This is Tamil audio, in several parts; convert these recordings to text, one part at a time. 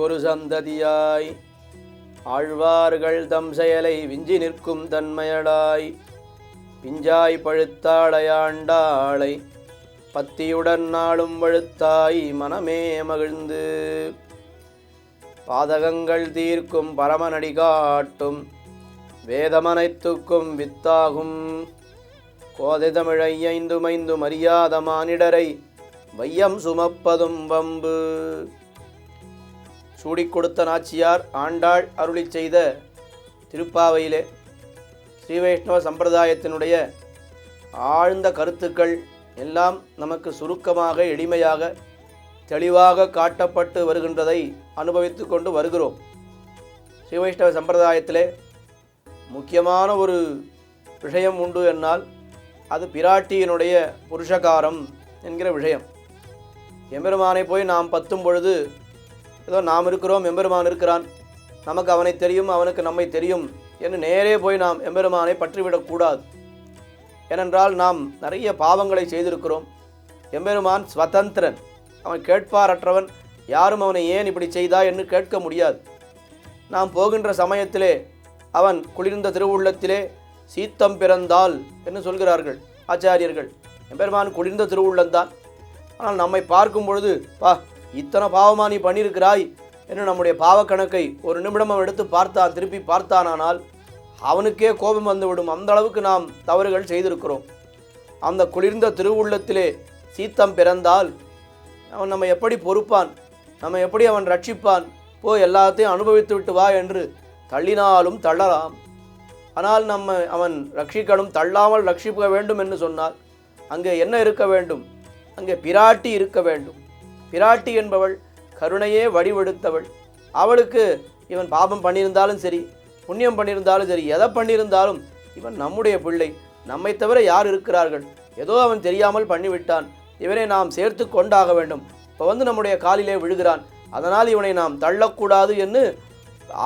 குரு சந்ததியாய் ஆழ்வார்கள் தம் செயலை விஞ்சி நிற்கும் தன்மையடாய். பிஞ்சாய் பழுத்தாளையாண்டாளை பத்தியுடன் நாளும் வழுத்தாய் மனமே மகிழ்ந்து. பாதகங்கள் தீர்க்கும் பரமநடி காட்டும் வேதமனைத்துக்கும் வித்தாகும். கோதை தமிழை ஐந்து மைந்து மரியாத மானிடரை வையம் சுமப்பதும் வம்பு. சூடிக் கொடுத்த நாச்சியார் ஆண்டாள் அருளிச் செய்த திருப்பாவையிலே ஸ்ரீ வைஷ்ணவ சம்பிரதாயத்தினுடைய ஆழ்ந்த கருத்துக்கள் எல்லாம் நமக்கு சுருக்கமாக எளிமையாக தெளிவாக காட்டப்பட்டு வருகின்றதை அனுபவித்து கொண்டு வருகிறோம். ஸ்ரீ வைஷ்ணவ சம்பிரதாயத்திலே முக்கியமான ஒரு விஷயம் உண்டு என்னால். அது பிராட்டியினுடைய புருஷகாரம் என்கிற விஷயம். எம்பெருமானை போய் நாம் பத்தும் பொழுது ஏதோ நாம் இருக்கிறோம் எம்பெருமான் இருக்கிறான். நமக்கு அவனை தெரியும் அவனுக்கு நம்மை தெரியும் என்று நேரே போய் நாம் எம்பெருமானை பற்றிவிடக்கூடாது ஏனென்றால் நாம் நிறைய பாவங்களை செய்திருக்கிறோம். எம்பெருமான் ஸ்வதந்திரன். அவன் கேட்பாரற்றவன். யாரும் அவனை ஏன் இப்படி செய்தா என்று கேட்க முடியாது. நாம் போகின்ற சமயத்திலே அவன் குளிர்ந்த திருவுள்ளத்திலே சீத்தம் பிறந்தால் என்று சொல்கிறார்கள் ஆச்சாரியர்கள். எம்பெருமான் குளிர்ந்த திருவுள்ளந்தான். ஆனால் நம்மை பார்க்கும் பொழுது பா இத்தனை பாவமாக நீ பண்ணியிருக்கிறாய் என்று நம்முடைய பாவக்கணக்கை ஒரு நிமிடம் அவன் எடுத்து பார்த்தான் திருப்பி பார்த்தானானால் அவனுக்கே கோபம் வந்துவிடும். அந்த அளவுக்கு நாம் தவறுகள் செய்திருக்கிறோம். அந்த குளிர்ந்த திருவுள்ளத்திலே சீத்தம் பிறந்தால் அவன் நம்ம எப்படி பொறுப்பான்? நம்ம எப்படி அவன் ரட்சிப்பான்? போ எல்லாத்தையும் அனுபவித்து விட்டு வா என்று தள்ளினாலும் தள்ளலாம். ஆனால் நம்ம அவன் ரட்சிக்கணும் தள்ளாமல் ரட்சிக்க வேண்டும் என்று சொன்னால் அங்கே என்ன இருக்க வேண்டும்? அங்கே பிராட்டி இருக்க வேண்டும். பிராட்டி என்பவள் கருணையே வடிவெடுத்தவள். அவளுக்கு இவன் பாபம் பண்ணியிருந்தாலும் சரி புண்ணியம் பண்ணியிருந்தாலும் சரி எதை பண்ணியிருந்தாலும் இவன் நம்முடைய பிள்ளை. நம்மை தவிர யார் இருக்கிறார்கள்? ஏதோ அவன் தெரியாமல் பண்ணிவிட்டான். இவனை நாம் சேர்த்து கொண்டாக வேண்டும். இப்போ வந்து நம்முடைய காலிலே விழுகிறான். அதனால் இவனை நாம் தள்ளக்கூடாது என்று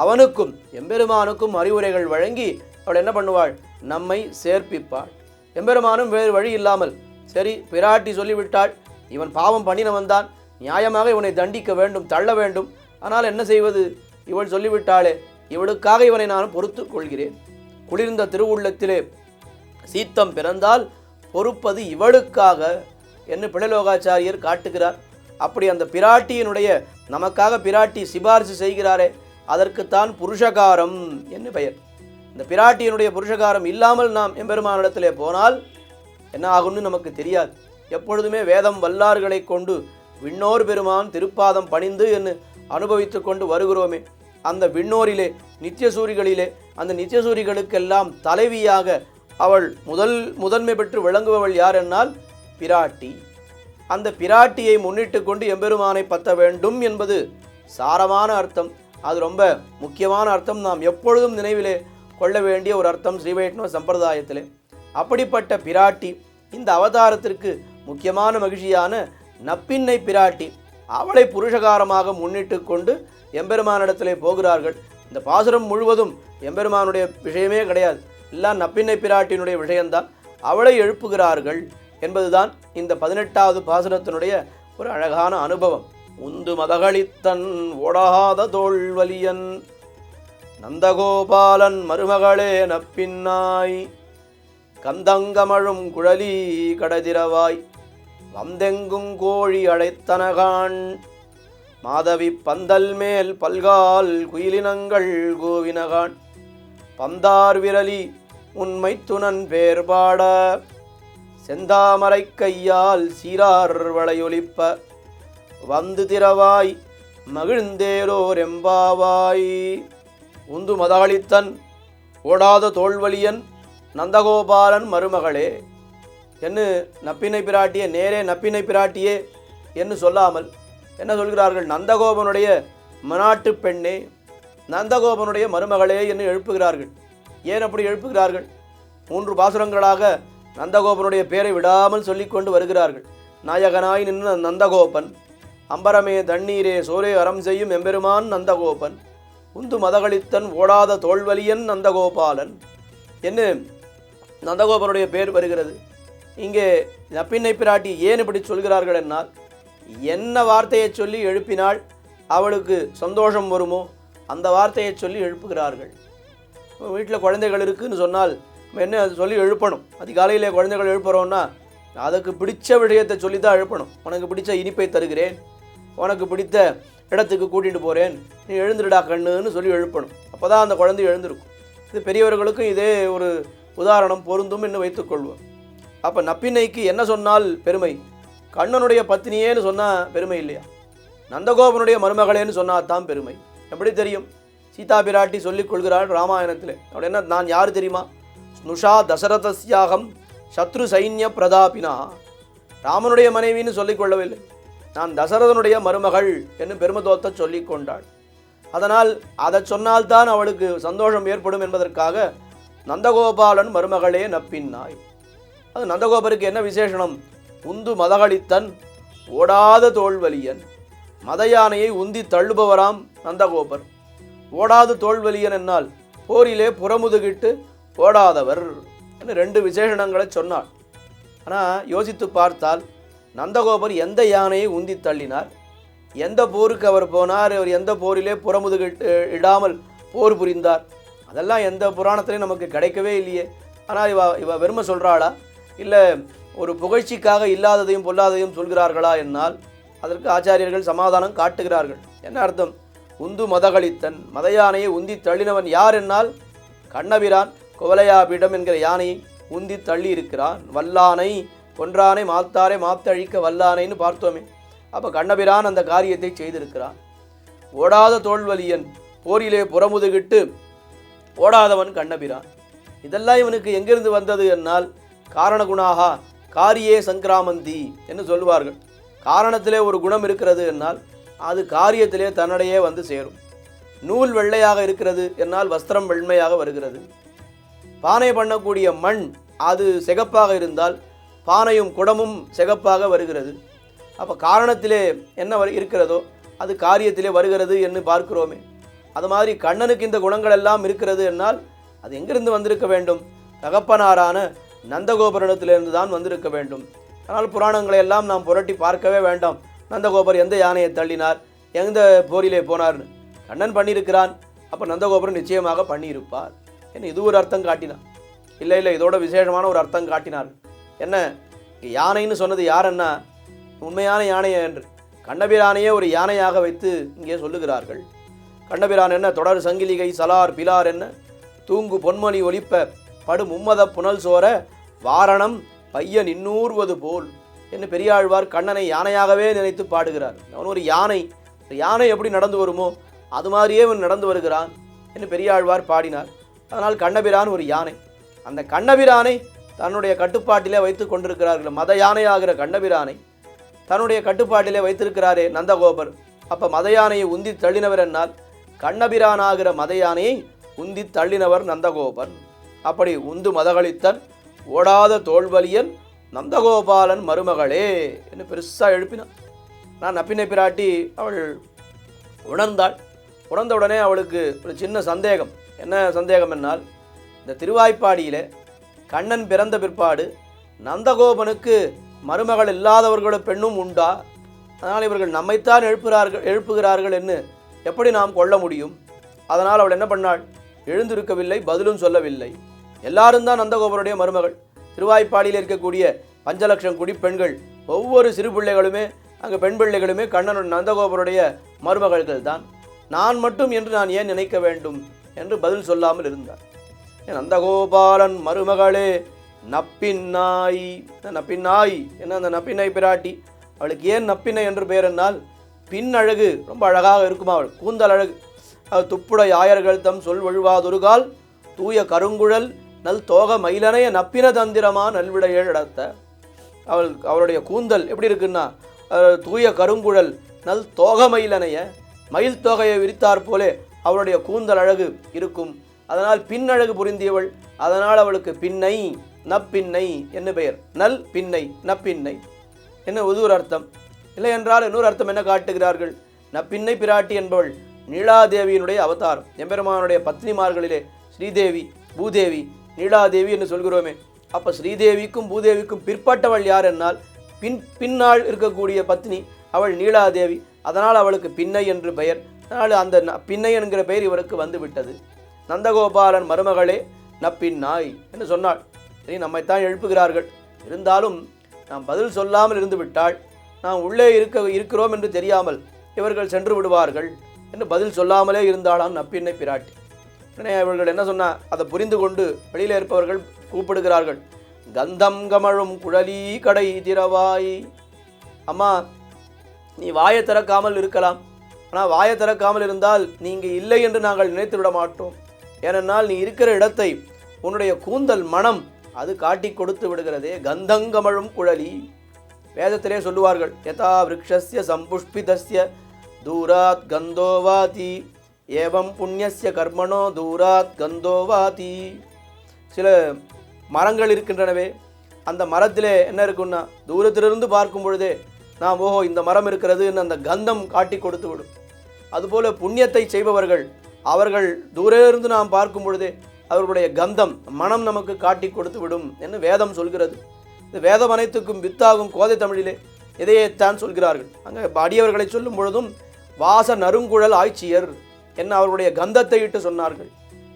அவனுக்கும் எம்பெருமானுக்கும் அறிவுரைகள் வழங்கி அவள் என்ன பண்ணுவாள்? நம்மை சேர்ப்பிப்பாள். எம்பெருமானும் வேறு வழி இல்லாமல் சரி பிராட்டி சொல்லிவிட்டாள். இவன் பாவம் பண்ணினவன் தான் நியாயமாக இவனை தண்டிக்க வேண்டும் தள்ள வேண்டும். ஆனால் என்ன செய்வது? இவள் சொல்லிவிட்டாளே இவளுக்காக இவனை நான் பொறுத்து கொள்கிறேன். குளிர்ந்த திருவுள்ளத்திலே சீத்தம் பிறந்தால் பொறுப்பது இவளுக்காக என்று பிழலோகாச்சாரியர் காட்டுகிறார். அப்படி அந்த பிராட்டியினுடைய நமக்காக பிராட்டி சிபாரிசு செய்கிறாரே அதற்குத்தான் புருஷகாரம் என்று பெயர். இந்த பிராட்டியினுடைய புருஷகாரம் இல்லாமல் நாம் எம்பெருமானிடத்திலே போனால் என்ன ஆகும்னு நமக்கு தெரியாது. எப்பொழுதுமே வேதம் வல்லார்களை கொண்டு விண்ணோர் பெருமான் திருப்பாதம் பணிந்து என்று அனுபவித்து கொண்டு வருகிறோமே. அந்த விண்ணோரிலே நித்தியசூரிகளிலே அந்த நித்தியசூரிகளுக்கெல்லாம் தலைவியாக அவள் முதல் முதன்மை பெற்று விளங்குபவள் யார் என்னால்? பிராட்டி. அந்த பிராட்டியை முன்னிட்டு கொண்டு எம்பெருமானை பத்த வேண்டும் என்பது சாரமான அர்த்தம். அது ரொம்ப முக்கியமான அர்த்தம். நாம் எப்பொழுதும் நினைவிலே கொள்ள வேண்டிய ஒரு அர்த்தம் ஸ்ரீ வைஷ்ணவ சம்பிரதாயத்திலே. அப்படிப்பட்ட பிராட்டி இந்த அவதாரத்திற்கு முக்கியமான மகிழ்ச்சியான நப்பின்னை பிராட்டி அவளை புருஷகாரமாக முன்னிட்டு கொண்டு எம்பெருமானிடத்திலே போகிறார்கள். இந்த பாசுரம் முழுவதும் எம்பெருமானுடைய விஷயமே கிடையாது. எல்லாம் நப்பின்னை பிராட்டியினுடைய விஷயம்தான். அவளை எழுப்புகிறார்கள் என்பதுதான் இந்த பதினெட்டாவது பாசுரத்தினுடைய ஒரு அழகான அனுபவம். உந்து மதகளித்தன் ஓடாத தோல்வலியன் நந்தகோபாலன் மருமகளே நப்பின்னாய் கந்தங்கமழும் குழலி கடதிரவாய் வந்தெங்கும் கோழி அழைத்தனகான். மாதவி பந்தல் மேல் பல்கால் குயிலினங்கள் கோவினகான். பந்தார் விரலி உண்மை துணன் பேர்பாட. செந்தாமரை கையால் சீரார் வளையொலிப்ப. வந்து திரவாய் மகிழ்ந்தேரோர் எம்பாவாய். உந்து மதகளித்தன் ஓடாத தோல்வலியன் நந்தகோபாலன் மருமகளே. என்ன நப்பினை பிராட்டியே நேரே நப்பினை பிராட்டியே என்று சொல்லாமல் என்ன சொல்கிறார்கள்? நந்தகோபனுடைய மனாட்டு பெண்ணே நந்தகோபனுடைய மருமகளே என்று எழுப்புகிறார்கள். ஏன் அப்படி எழுப்புகிறார்கள்? மூன்று பாசுரங்களாக நந்தகோபனுடைய பெயரை விடாமல் சொல்லிக்கொண்டு வருகிறார்கள். நாயகனாய் நின்று நந்தகோபன் அம்பரமே தண்ணீரே சோரே அறம் செய்யும் எம்பெருமான் நந்தகோபன் உந்து மதகளித்தன் ஓடாத தோல்வலியன் நந்தகோபாலன். என்று நந்தகோபனுடைய பேர் வருகிறது. இங்கே நப்பின்னை பிராட்டி ஏன் இப்படி சொல்கிறார்கள் என்னால்? என்ன வார்த்தையை சொல்லி எழுப்பினாள்? அவளுக்கு சந்தோஷம் வருமோ? அந்த வார்த்தையை சொல்லி எழுப்புகிறார்கள். வீட்டில் குழந்தைகள் இருக்குதுன்னு சொன்னால் நம்ம என்ன அது சொல்லி எழுப்பணும்? அதிகாலையிலே குழந்தைகள் எழுப்புகிறோன்னா அதுக்கு பிடிச்ச விஷயத்தை சொல்லி தான் எழுப்பணும். உனக்கு பிடிச்ச இனிப்பை தருகிறேன். உனக்கு பிடித்த இடத்துக்கு கூட்டிகிட்டு போகிறேன் நீ எழுந்துடா கண்ணுன்னு சொல்லி எழுப்பணும். அப்போ தான் அந்த குழந்தை எழுந்திருக்கும். இது பெரியவர்களுக்கும் இதே ஒரு உதாரணம் பொருந்தும் என்று வைத்துக்கொள்வோம். அப்போ நப்பின்னைக்கு என்ன சொன்னால் பெருமை? கண்ணனுடைய பத்தினியேன்னு சொன்னால் பெருமை இல்லையா? நந்தகோபனுடைய மருமகளேன்னு சொன்னால் தான் பெருமை. எப்படி தெரியும்? சீதா பிராட்டி சொல்லிக் கொள்கிறாள் ராமாயணத்தில். அவள் என்ன நான் யார் தெரியுமா? ஸ்னுஷா தசரதஸ்யாகம் சத்ரு சைன்ய பிரதாபினா. ராமனுடைய மனைவின்னு சொல்லிக் கொள்ளவில்லை. நான் தசரதனுடைய மருமகள் என்று பெருமதோத்தை சொல்லிக் கொண்டாள். அதனால் அதை சொன்னால்தான் அவளுக்கு சந்தோஷம் ஏற்படும் என்பதற்காக நந்தகோபாலன் மருமகளே நப்பின் நாய் அது நந்தகோபருக்கு என்ன விசேஷனம்? உந்து மதகளித்தன் ஓடாத தோல்வலியன் மத யானையை உந்தி தள்ளுபவராம் நந்தகோபர். ஓடாத தோல்வலியன் என்னால் போரிலே புறமுதுகிட்டு ஓடாதவர் என்று ரெண்டு விசேஷணங்களை சொன்னார் ஆனால் யோசித்து பார்த்தால் நந்தகோபர் எந்த யானையை உந்தி தள்ளினார்? எந்த போருக்கு அவர் போனார்? அவர் எந்த போரிலே புறமுதுகிட்டு இடாமல் போர் புரிந்தார்? அதெல்லாம் எந்த புராணத்திலையும் நமக்கு கிடைக்கவே இல்லையே. ஆனால் இவ இவ வெறுமை சொல்கிறாளா இல்லை ஒரு புகழ்ச்சிக்காக இல்லாததையும் பொல்லாததையும் சொல்கிறார்களா என்னால்? அதற்கு ஆச்சாரியர்கள் சமாதானம் காட்டுகிறார்கள். என்ன அர்த்தம்? உந்து மதகளித்தன் மத யானையை உந்தி தள்ளினவன் யார் என்னால்? கண்ணபிரான் குவலையாபீடம் என்கிற யானையை உந்தி தள்ளி இருக்கிறான் வல்லானை கொன்றானை மாத்தாரை மாத்தழிக்க வல்லானைன்னு பார்த்தோமே. அப்போ கண்ணபிரான் அந்த காரியத்தை செய்திருக்கிறான். ஓடாத தோல்வலியன் போரிலே புறமுதுகிட்டு ஓடாதவன் கண்ணபிரான். இதெல்லாம் இவனுக்கு எங்கிருந்து வந்தது என்னால்? காரணகுணாகா காரியே சங்கிராமந்தி என்று சொல்லுவார்கள். காரணத்திலே ஒரு குணம் இருக்கிறது என்னால் அது காரியத்திலே தன்னிடையே வந்து சேரும். நூல் வெள்ளையாக இருக்கிறது என்னால் வஸ்திரம் வெண்மையாக வருகிறது. பானை பண்ணக்கூடிய மண் அது சிகப்பாக இருந்தால் பானையும் குடமும் சிகப்பாக வருகிறது. அப்போ காரணத்திலே என்ன இருக்கிறதோ அது காரியத்திலே வருகிறது என்று பார்க்கிறோமே. அது மாதிரி கண்ணனுக்கு இந்த குணங்கள் எல்லாம் இருக்கிறது என்னால் அது எங்கிருந்து வந்திருக்க வேண்டும்? தகப்பனாரான நந்தகோபுரத்திலிருந்து தான் வந்திருக்க வேண்டும். ஆனால் புராணங்களை எல்லாம் நாம் புரட்டி பார்க்கவே வேண்டாம். நந்தகோபர் எந்த யானையை தள்ளினார்? எந்த போரிலே போனார்னு கண்ணன் பண்ணியிருக்கிறான். அப்போ நந்தகோபுரம் நிச்சயமாக பண்ணியிருப்பார். என்ன இது ஒரு அர்த்தம் காட்டினான் இல்லை இல்லை இதோட விசேஷமான ஒரு அர்த்தம் காட்டினார். என்ன? யானைன்னு சொன்னது யாருன்னா? உண்மையான யானை என்று. கண்ணபிரானையே ஒரு யானையாக வைத்து இங்கே சொல்லுகிறார்கள். கண்ணபிரான் என்ன? தொடர் சங்கிலிகை சலார் பிலார் என்ன? தூங்கு பொன்மணி ஒலிப்ப படு மும்மத புனல் சோர வாரணம் பையன் இன்னூறுவது போல். என்று பெரியாழ்வார் கண்ணனை யானையாகவே நினைத்து பாடுகிறார். அவன் ஒரு யானை. யானை எப்படி நடந்து வருமோ அது மாதிரியே அவன் நடந்து வருகிறான் என்று பெரியாழ்வார் பாடினார். அதனால் கண்ணபிரான் ஒரு யானை. அந்த கண்ணபிரானை தன்னுடைய கட்டுப்பாட்டிலே வைத்து கொண்டிருக்கிறார்கள் மத யானையாகிற கண்ணபிரானை. தன்னுடைய கட்டுப்பாட்டிலே வைத்திருக்கிறாரே நந்தகோபர். அப்போ மத யானையை உந்தி தள்ளினவர் என்னால். கண்ணபிரானாகிற மத யானையை உந்தி தள்ளினவர் நந்தகோபர். அப்படி உந்து மதகளித்தன் ஓடாத தோல்வலியன் நந்தகோபாலன் மருமகளே என்று பெருசாக எழுப்பினான். நான் நப்பினை பிராட்டி அவள் உணர்ந்தாள். உணர்ந்தவுடனே அவளுக்கு ஒரு சின்ன சந்தேகம். என்ன சந்தேகம் என்னால் இந்த திருவாய்ப்பாடியிலே கண்ணன் பிறந்த பிற்பாடு நந்தகோபனுக்கு மருமகள் இல்லாதவர்களோட பெண்ணும் உண்டா? அதனால் இவர்கள் நம்மைத்தான் எழுப்புகிறார்கள் எழுப்புகிறார்கள் என்று எப்படி நாம் கொள்ள முடியும்? அதனால் அவள் என்ன பண்ணாள்? எழுந்திருக்கவில்லை பதிலும் சொல்லவில்லை. எல்லாரும் தான் நந்தகோபருடைய மருமகள். திருவாய்ப்பாடியில் இருக்கக்கூடிய பஞ்சலட்சம் குடி பெண்கள் ஒவ்வொரு சிறு பிள்ளைகளுமே அங்கே பெண் பிள்ளைகளுமே கண்ணனுடைய நந்தகோபருடைய மருமகள்கள் தான் நான் மட்டும் என்று நான் ஏன் நினைக்க வேண்டும் என்று பதில் சொல்லாமல் இருந்தார். நந்தகோபாலன் மருமகளே நப்பின்னாய் நப்பின்னாய் என்ன அந்த நப்பின்னை பிராட்டி? அவளுக்கு ஏன் நப்பின்னை என்று பெயர் என்னால்? பின் அழகு ரொம்ப அழகாக இருக்குமா அவள் கூந்தல் அழகு. அவள் துப்புடை ஆயர்கள் தம் சொல் ஒழுவாதொருகால் தூய கருங்குழல் நல் தோக மயிலனைய நப்பின தந்திரமா நல்விடையேழ் அவள் அவளுடைய கூந்தல் எப்படி இருக்குன்னா தூய கருங்குழல் நல் தோக மயிலனைய மயில் தொகையை விரித்தாற் போலே அவளுடைய கூந்தல் அழகு இருக்கும். அதனால் பின் அழகு புரிந்தியவள் அதனால் அவளுக்கு பின்னை நப்பின்னை என்ன பெயர். நல் பின்னை நப்பின்னை. என்ன உதூர் அர்த்தம்? இல்லை என்றால் இன்னொரு அர்த்தம் என்ன காட்டுகிறார்கள்? நப்பின்னை பிராட்டி என்பவள் நீலாதேவியினுடைய அவதாரம். எம்பெருமானுடைய பத்னிமார்களிலே ஸ்ரீதேவி பூதேவி நீலாதேவி என்று சொல்கிறோமே. அப்போ ஸ்ரீதேவிக்கும் பூதேவிக்கும் பிற்பட்டவள் யார் என்னால்? பின் பின்னால் இருக்கக்கூடிய பத்னி அவள் நீலாதேவி அதனால் அவளுக்கு பின்னை என்று பெயர். அதனால் அந்த ந- பின்னை என்கிற பெயர் இவருக்கு வந்துவிட்டது நந்தகோபாலன் மருமகளே நப்பின்னாய் என்று சொன்னாள். சரி நம்மைத்தான் எழுப்புகிறார்கள். இருந்தாலும் நாம் பதில் சொல்லாமல் இருந்து விட்டால் நாம் உள்ளே இருக்க இருக்கிறோம் என்று தெரியாமல் இவர்கள் சென்று விடுவார்கள் என்று பதில் சொல்லாமலே இருந்தாளாம் நப்பின்னை பிராட்டி. உடனே அவர்கள் என்ன சொன்னால் அதை புரிந்து கொண்டு வெளியில் இருப்பவர்கள் கூப்பிடுகிறார்கள். கந்தம் கமழும் குழலி கடை திறவாய். அம்மா நீ வாயை திறக்காமல் இருக்கலாம். ஆனால் வாயை திறக்காமல் இருந்தால் நீங்கள் இல்லை என்று நாங்கள் நினைத்து விட மாட்டோம். ஏனென்றால் நீ இருக்கிற இடத்தை உன்னுடைய கூந்தல் மனம் அது காட்டி கொடுத்து விடுகிறதே கந்தங்கமழும் குழலி. வேதத்திலே சொல்லுவார்கள் யதா விரக்ஷஸ்ய சம்புஷ்பிதஸ்ய தூராத் கந்தோவாதி. ஏவம் புண்ணியசிய கர்மணோ தூராத் கந்தோவாதி. சில மரங்கள் இருக்கின்றனவே அந்த மரத்திலே என்ன இருக்குன்னா தூரத்திலிருந்து பார்க்கும் பொழுதே நாம் ஓஹோ இந்த மரம் இருக்கிறதுன்னு அந்த கந்தம் காட்டி கொடுத்து விடும். அதுபோல் புண்ணியத்தை செய்பவர்கள் அவர்கள் தூரிலிருந்து நாம் பார்க்கும் பொழுதே அவர்களுடைய கந்தம் மனம் நமக்கு காட்டி கொடுத்து விடும் என்று வேதம் சொல்கிறது. இந்த வேதம் அனைத்துக்கும் வித்தாகும் கோதை தமிழிலே இதையேத்தான் சொல்கிறார்கள். அங்கே அடியவர்களை சொல்லும் பொழுதும் வாச நறுங்குழல் ஆய்ச்சியர். என்ன அவர்களுடைய கந்தத்தை இட்டு சொன்னார்கள்.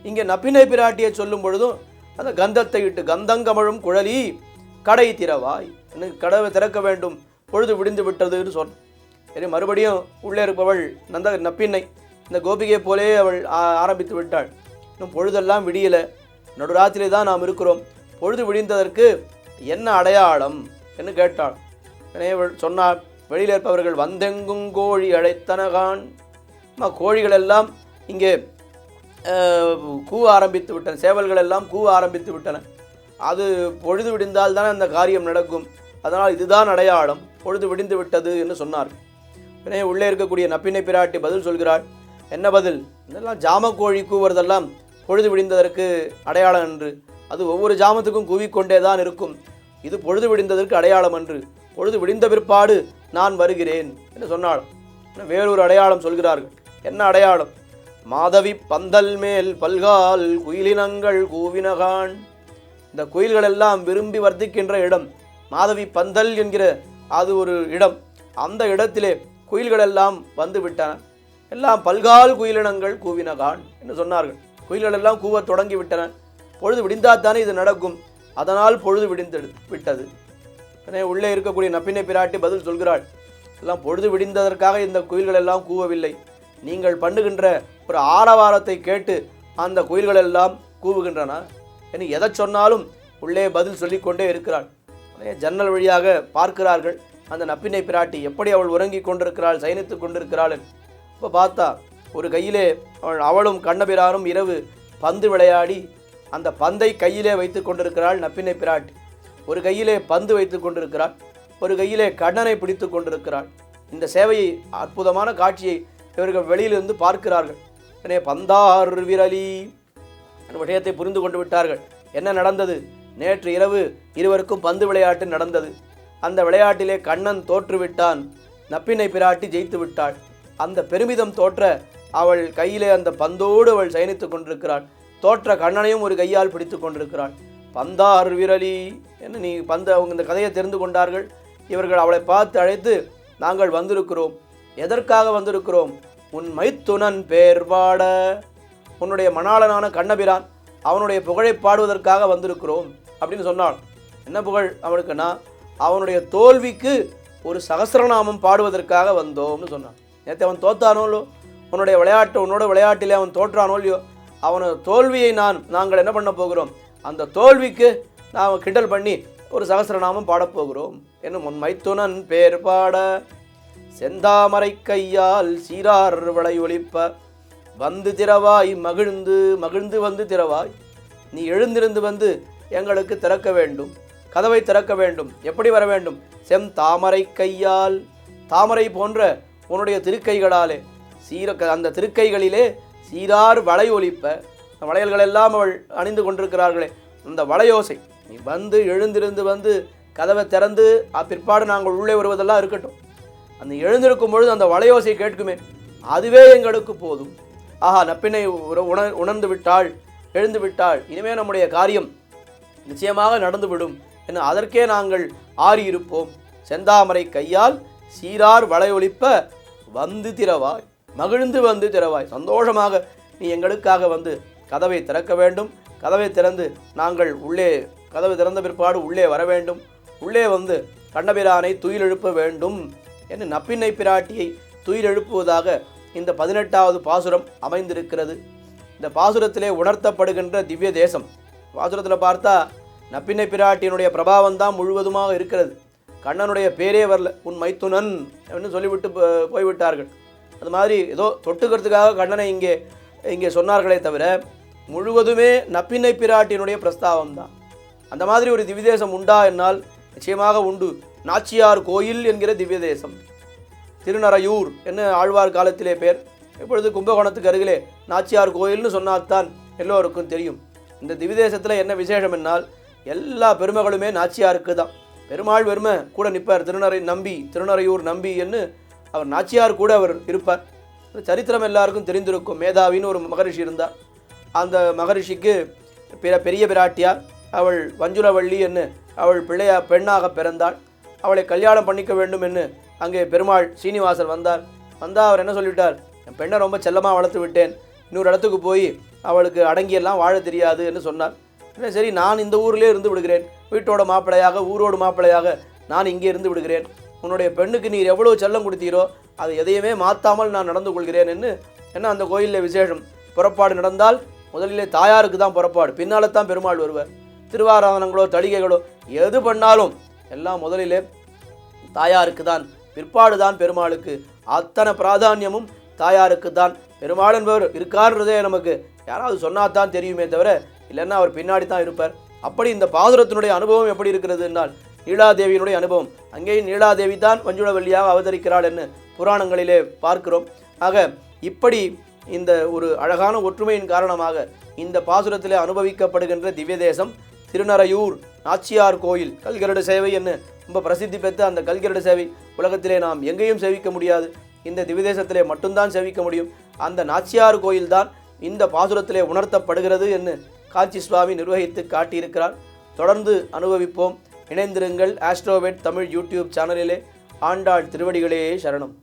இங்கே நப்பினை பிராட்டியை சொல்லும் பொழுதும் அந்த கந்தத்தை இட்டு கந்தங்கமழும் குழலி கடை திறவாய். எனக்கு கடவை திறக்க வேண்டும் பொழுது விடிந்து விட்டதுன்னு சொன்ன சரி மறுபடியும் உள்ளே இருப்பவள் நந்த நப்பின்னை இந்த கோபிகையை போலே அவள் ஆ- ஆரம்பித்து விட்டாள். இன்னும் பொழுதெல்லாம் விடியல. நடுராத்திரி தான் நாம் இருக்கிறோம். பொழுது விடிந்ததற்கு என்ன அடையாளம் என்று கேட்டாள். உடனே சொன்னாள். வெளியில் இருப்பவர்கள் வந்தெங்கும் கோழி அழைத்தனகான். கோழிகள் எல்லாம் இங்கே கூவ ஆரம்பித்து விட்டன சேவல்கள் எல்லாம் கூவ ஆரம்பித்து விட்டன. அது பொழுது விடிந்தால் தானே அந்த காரியம் நடக்கும். அதனால் இதுதான் அடையாளம். பொழுது விடிந்து விட்டது என்று சொன்னார் உடனே உள்ளே இருக்கக்கூடிய நப்பினை பிராட்டி பதில் சொல்கிறாள் என்ன பதில்? இதெல்லாம் ஜாமக்கோழி கூவுறதெல்லாம் பொழுது விடிந்ததற்கு அடையாளம் என்று அது ஒவ்வொரு ஜாமத்துக்கும் கூவிக்கொண்டே தான் இருக்கும். இது பொழுது விடிந்ததற்கு அடையாளம் என்று பொழுது விடிந்த பிற்பாடு நான் வருகிறேன் என்று சொன்னாள். வேறொரு அடையாளம் சொல்கிறார்கள். என்ன அடையாளம்? மாதவி பந்தல் மேல் பல்கால் குயிலினங்கள் கூவினகான். இந்த குயில்கள் எல்லாம் விரும்பி வர்த்திக்கின்ற இடம் மாதவி பந்தல் என்கிற அது ஒரு இடம். அந்த இடத்திலே குயில்கள் எல்லாம் வந்து விட்டன. எல்லாம் பல்கால் குயிலினங்கள் கூவினகான் என்று சொன்னார்கள். குயில்கள் எல்லாம் கூவத் தொடங்கி விட்டன. பொழுது விடிந்தாத்தானே இது நடக்கும்? அதனால் பொழுது விடிந்து விட்டது. எனவே உள்ளே இருக்கக்கூடிய நப்பினை பிராட்டி பதில் சொல்கிறாள். எல்லாம் பொழுது விடிந்ததற்காக இந்த குயில்கள் எல்லாம் கூவவில்லை. நீங்கள் பண்ணுகின்ற ஒரு ஆரவாரத்தை கேட்டு அந்த குயில்கள் எல்லாம் கூவுகின்றன. என்று எதை சொன்னாலும் உள்ளே பதில் சொல்லிக்கொண்டே இருக்கிறாள். ஜன்னல் வழியாக பார்க்கிறார்கள். அந்த நப்பினை பிராட்டி எப்படி அவள் உறங்கிக் கொண்டிருக்கிறாள் சயனித்து கொண்டிருக்கிறாள் இப்போ பார்த்தா ஒரு கையிலே அவள் அவளும் கண்ணபிரானும் இரவு பந்து விளையாடி அந்த பந்தை கையிலே வைத்து கொண்டிருக்கிறாள் நப்பினை பிராட்டி. ஒரு கையிலே பந்து வைத்து கொண்டிருக்கிறாள் ஒரு கையிலே கண்ணனை பிடித்து கொண்டிருக்கிறாள். இந்த சேவையை அற்புதமான காட்சியை இவர்கள் வெளியிலிருந்து பார்க்கிறார்கள். உடனே பந்தார் விரலி. விஷயத்தை புரிந்து கொண்டு விட்டார்கள். என்ன நடந்தது? நேற்று இரவு இருவருக்கும் பந்து விளையாட்டு நடந்தது. அந்த விளையாட்டிலே கண்ணன் தோற்றுவிட்டான். நப்பினை பிராட்டி ஜெயித்து விட்டாள். அந்த பெருமிதம் தோற்ற அவள் கையிலே அந்த பந்தோடு அவள் சயனித்துக் கொண்டிருக்கிறாள். தோற்ற கண்ணனையும் ஒரு கையால் பிடித்து கொண்டிருக்கிறாள். பந்தார் விரலி. என்ன நீ பந்து அவங்க இந்த கதையை தெரிந்து கொண்டார்கள்? இவர்கள் அவளை பார்த்து அழைத்து நாங்கள் வந்திருக்கிறோம். எதற்காக வந்திருக்கிறோம்? உன் மைத்துனன் பேர் பாட. உன்னுடைய மணாளனான கண்ணபிரான் அவனுடைய புகழை பாடுவதற்காக வந்திருக்கிறோம் அப்படின்னு சொன்னான். என்ன புகழ் அவனுக்குன்னா அவனுடைய தோல்விக்கு ஒரு சகசிரநாமம் பாடுவதற்காக வந்தோம்னு சொன்னான். நேற்று அவன் தோத்தானோ இல்லையோ? உன்னுடைய விளையாட்டு உன்னோட விளையாட்டிலே அவன் தோற்றானோ இல்லையோ? அவனோட தோல்வியை நான் நாங்கள் என்ன பண்ண போகிறோம்? அந்த தோல்விக்கு நாம் கிண்டல் பண்ணி ஒரு சகசிரநாமம் பாடப்போகிறோம் என்னும் உன் மைத்துனன் பேர் பாட. செந்தாமரை கையால் சீரார் விளை ஒழிப்ப. வந்து திறவாய் மகிழ்ந்து மகிழ்ந்து வந்து திறவாய். நீ எழுந்திருந்து வந்து எங்களுக்கு திறக்க வேண்டும். கதவை திறக்க வேண்டும். எப்படி வர வேண்டும்? செம் தாமரை கையால். தாமரை போன்ற உன்னுடைய திருக்கைகளாலே. சீர அந்த திருக்கைகளிலே சீரார் வளை ஒலிப்ப வளையல்கள் எல்லாம் அவள் அணிந்து கொண்டிருக்கிறார்களே. அந்த வளையோசை. நீ வந்து எழுந்திருந்து வந்து கதவை திறந்து பிற்பாடு நாங்கள் உள்ளே வருவதெல்லாம் இருக்கட்டும். அந்த எழுந்திருக்கும் பொழுது அந்த வளையோசை கேட்குமே அதுவே எங்களுக்கு போதும். ஆஹா நப்பினை உண- உண- உணர்ந்து விட்டாள் எழுந்து விட்டாள். இனிமே நம்முடைய காரியம் நிச்சயமாக நடந்துவிடும் என அதற்கே நாங்கள் ஆறியிருப்போம். செந்தாமரை கையால் சீரார் வளையொலிப்ப வந்து திறவாய். மகிழ்ந்து வந்து திறவாய். சந்தோஷமாக நீ எங்களுக்காக வந்து கதவை திறக்க வேண்டும். கதவை திறந்து நாங்கள் உள்ளே கதவு திறந்த பிற்பாடு உள்ளே வர வேண்டும். உள்ளே வந்து கண்ணபிரானை துயிலெழுப்ப வேண்டும். என்று நப்பிண்ணை பிராட்டியை துயிரெழுப்புவதாக இந்த பதினெட்டாவது பாசுரம் அமைந்திருக்கிறது. இந்த பாசுரத்திலே உணர்த்தப்படுகின்ற திவ்ய தேசம். பாசுரத்தில் பார்த்தா நப்பிண்ணை பிராட்டியினுடைய பிரபாவம் தான் முழுவதுமாக இருக்கிறது. கண்ணனுடைய பேரே வரல உன் மைத்துனன் அப்படின்னு சொல்லிவிட்டு போ- போய்விட்டார்கள். அது மாதிரி ஏதோ தொட்டுக்கிறதுக்காக கண்ணனை இங்கே இங்கே சொன்னார்களே தவிர முழுவதுமே நப்பிண்ணை பிராட்டியினுடைய பிரஸ்தாவம் தான் அந்த மாதிரி ஒரு திவிதேசம் உண்டா? என்னால் நிச்சயமாக உண்டு. நாச்சியார் கோயில் என்கிற திவ்யதேசம். திருநறையூர் என்ன ஆழ்வார் காலத்திலே பேர்? இப்பொழுது கும்பகோணத்துக்கு அருகிலே நாச்சியார் கோயில்னு சொன்னால்தான் எல்லோருக்கும் தெரியும். இந்த திவிதேசத்தில் என்ன விசேஷம் என்னால் எல்லா பெருமைகளுமே நாச்சியாருக்கு தான். பெருமாள் பெருமை கூட நிற்பார் திருநறை நம்பி திருநறையூர் நம்பி என்று அவர் நாச்சியார் கூட அவர் இருப்பார். சரித்திரம் எல்லாருக்கும் தெரிந்திருக்கும். மேதாவின்னு ஒரு மகரிஷி இருந்தார். அந்த மகரிஷிக்கு பிற பெரிய பிராட்டியார் அவள் வஞ்சுலவள்ளி என்று அவள் பிள்ளையா பெண்ணாக பிறந்தாள். அவளை கல்யாணம் பண்ணிக்க வேண்டும் என்று அங்கே பெருமாள் சீனிவாசன் வந்தார். வந்தால் அவர் என்ன சொல்லிவிட்டார் என் பெண்ணை ரொம்ப செல்லமாக வளர்த்து விட்டேன். இன்னொரு இடத்துக்கு போய் அவளுக்கு அடங்கியெல்லாம் வாழ தெரியாது என்று சொன்னார். சரி நான் இந்த ஊரிலே இருந்து விடுகிறேன். வீட்டோட மாப்பிள்ளையாக ஊரோடு மாப்பிள்ளையாக நான் இங்கே இருந்து விடுகிறேன். உன்னுடைய பெண்ணுக்கு நீர் எவ்வளோ செல்லம் கொடுத்தீரோ அதை எதையுமே மாற்றாமல் நான் நடந்து கொள்கிறேன் என்று என்ன அந்த கோயிலில் விசேஷம். புறப்பாடு நடந்தால் முதலிலே தாயாருக்கு தான் புறப்பாடு. பின்னால் தான் பெருமாள் வருவார். திருவாராதனங்களோ தளிகைகளோ எது பண்ணாலும் எல்லாம் முதலிலே தாயாருக்கு தான் பிற்பாடு தான் பெருமாளுக்கு. அத்தனை பிராதானியமும் தாயாருக்கு தான் பெருமாள் என்பவர் இருக்கார்ன்றதே நமக்கு. யாராவது சொன்னா தான் தெரியுமே தவிர இல்லைன்னா அவர் பின்னாடி தான் இருப்பார். அப்படி இந்த பாதுரத்தினுடைய அனுபவம் எப்படி இருக்கிறது என்றால் நீலாதேவியினுடைய அனுபவம். அங்கேயும் நீலாதேவி தான் மஞ்சுளவல்லியாக அவதரிக்கிறாள் என்று புராணங்களிலே பார்க்கிறோம். ஆக இப்படி இந்த ஒரு அழகான ஒற்றுமையின் காரணமாக இந்த பாசுரத்தில் அனுபவிக்கப்படுகின்ற திவ்ய தேசம் திருநறையூர் நாச்சியார் கோயில் கல்கரடு சேவை என்ன? ரொம்ப பிரசித்தி பெற்ற அந்த கல்கரடு சேவை உலகத்திலே நாம் எங்கேயும் சேவிக்க முடியாது. இந்த திவிதேசத்திலே மட்டும்தான் சேவிக்க முடியும். அந்த நாச்சியார் கோயில்தான் இந்த பாசுரத்திலே உணர்த்தப்படுகிறது என்று காஞ்சி சுவாமி நிர்வகித்து காட்டியிருக்கிறார். தொடர்ந்து அனுபவிப்போம். இணைந்திருங்கள் ஆஸ்ட்ரோவேட் தமிழ் யூடியூப் சேனலிலே. ஆண்டாள் திருவடிகளே சரணம்.